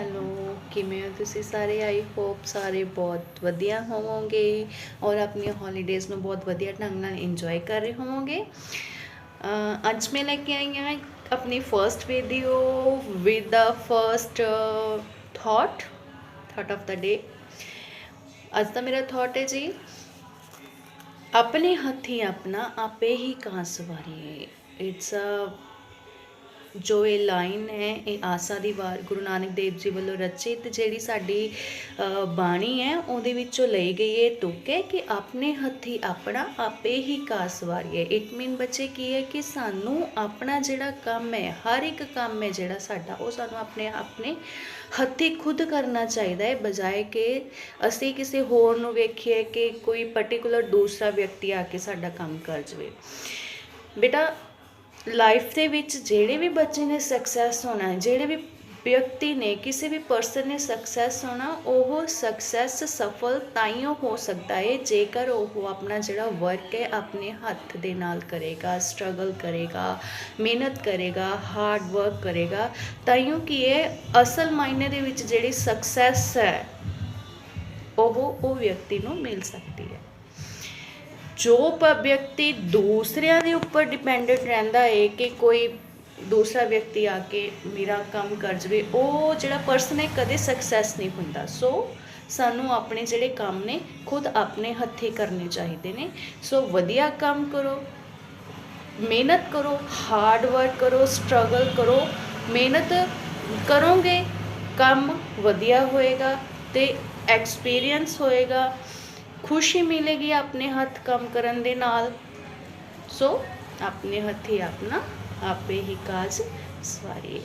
Hello, ਕਿਵੇਂ ਹੋ ਤੁਸੀਂ ਸਾਰੇ? ਆਈ ਹੋਪ ਸਾਰੇ ਬਹੁਤ ਵਧੀਆ ਹੋਵੋਗੇ ਔਰ ਆਪਣੀਆਂ ਹੌਲੀਡੇਜ਼ ਨੂੰ ਬਹੁਤ ਵਧੀਆ ਢੰਗ ਨਾਲ ਇੰਜੋਏ ਕਰ ਰਹੇ ਹੋਵੋਗੇ। ਅੱਜ ਮੈਂ ਲੈ ਕੇ ਆਈ ਹਾਂ ਆਪਣੀ first video with the first thought thought of the day ਅੱਜ ਦਾ ਮੇਰਾ ਥਾਟ ਹੈ ਜੀ, ਆਪਣੇ ਹੱਥੀ ਆਪਣਾ ਆਪੇ ਹੀ ਕਾਂ ਸਵਾਰੀਏ ਇਟਸ ਅ ਜੋ ਇਹ ਲਾਈਨ ਹੈ, ਇਹ ਆਸਾ ਦੀ ਵਾਰ ਗੁਰੂ ਨਾਨਕ ਦੇਵ ਜੀ ਵੱਲੋਂ ਰਚਿਤ ਜਿਹੜੀ ਸਾਡੀ ਬਾਣੀ ਹੈ, ਉਹਦੇ ਵਿੱਚੋਂ ਲਈ ਗਈ ਇਹ ਤੁਕ ਹੈ ਕਿ ਆਪਣੇ ਹੱਥੀ ਆਪਣਾ ਆਪੇ ਹੀ ਕਾਸ ਵਾਰੀਏ। ਇਟ ਮੀਨ ਬੱਚੇ ਕੀ ਹੈ ਕਿ ਸਾਨੂੰ ਆਪਣਾ ਜਿਹੜਾ ਕੰਮ ਹੈ, ਹਰ ਇੱਕ ਕੰਮ ਹੈ ਜਿਹੜਾ ਸਾਡਾ, ਉਹ ਸਾਨੂੰ ਆਪਣੇ ਆਪਣੇ ਹੱਥੀ ਖੁਦ ਕਰਨਾ ਚਾਹੀਦਾ ਹੈ, ਬਜਾਏ ਕਿ ਅਸੀਂ ਕਿਸੇ ਹੋਰ ਨੂੰ ਵੇਖੀਏ ਕਿ ਕੋਈ ਪਾਰਟਿਕੂਲਰ ਦੂਸਰਾ ਵਿਅਕਤੀ ਆ ਕੇ ਸਾਡਾ ਕੰਮ ਕਰ ਜਵੇ। ਬੇਟਾ ਲਾਈਫ ਦੇ ਵਿੱਚ ਜਿਹੜੇ ਵੀ ਬੱਚੇ ਨੇ ਸਕਸੈਸ ਹੋਣਾ, ਜਿਹੜੇ ਵੀ ਵਿਅਕਤੀ ਨੇ, ਕਿਸੇ ਵੀ ਪਰਸਨ ਨੇ ਸਕਸੈਸ ਹੋਣਾ, ਉਹ ਸਕਸੈਸ ਸਫਲ ਤਾਈਓ ਹੋ ਸਕਦਾ ਹੈ ਜੇਕਰ ਉਹ ਆਪਣਾ ਜਿਹੜਾ ਵਰਕ ਹੈ ਆਪਣੇ ਹੱਥ ਦੇ ਨਾਲ ਕਰੇਗਾ ਸਟਰਗਲ ਕਰੇਗਾ, ਮਿਹਨਤ ਕਰੇਗਾ ਹਾਰਡ ਵਰਕ ਕਰੇਗਾ ਤਾਈਓ ਕੀ ਇਹ ਅਸਲ ਮਾਇਨੇ ਦੇ ਵਿੱਚ ਜਿਹੜੀ ਸਕਸੈਸ ਹੈ, ਉਹ ਉਹ ਵਿਅਕਤੀ ਨੂੰ ਮਿਲ ਸਕਦੀ ਹੈ। ਜੋ ਵਿਅਕਤੀ ਦੂਸਰਿਆਂ ਦੇ ਉੱਪਰ ਡਿਪੈਂਡੈਂਟ ਰਹਿੰਦਾ ਏ ਕਿ ਕੋਈ ਦੂਸਰਾ ਵਿਅਕਤੀ ਆ ਕੇ ਮੇਰਾ ਕੰਮ ਕਰ ਜਵੇ, ਉਹ ਜਿਹੜਾ ਪਰਸਨ ਹੈ ਕਦੇ ਸਕਸੈਸ ਨਹੀਂ ਹੁੰਦਾ। ਸੋ ਸਾਨੂੰ ਆਪਣੇ ਜਿਹੜੇ ਕੰਮ ਨੇ, ਖੁਦ ਆਪਣੇ ਹੱਥੀਂ ਕਰਨੇ ਚਾਹੀਦੇ ਨੇ। ਸੋ ਵਧੀਆ ਕੰਮ ਕਰੋ, ਮਿਹਨਤ ਕਰੋ ਹਾਰਡ ਵਰਕ ਕਰੋ ਸਟਰਗਲ ਕਰੋ, ਮਿਹਨਤ ਕਰੋਗੇ, ਕੰਮ ਵਧੀਆ ਹੋਏਗਾ ਤੇ ਐਕਸਪੀਰੀਅੰਸ ਹੋਏਗਾ। ਖੁਸ਼ੀ ਮਿਲੇਗੀ ਆਪਣੇ ਹੱਥ ਕੰਮ ਕਰਨ ਦੇ ਨਾਲ। ਸੋ ਆਪਣੇ ਹੱਥੀ ਆਪਣਾ ਆਪੇ ਹੀ ਕਾਜ ਸਵਾਰੀਏ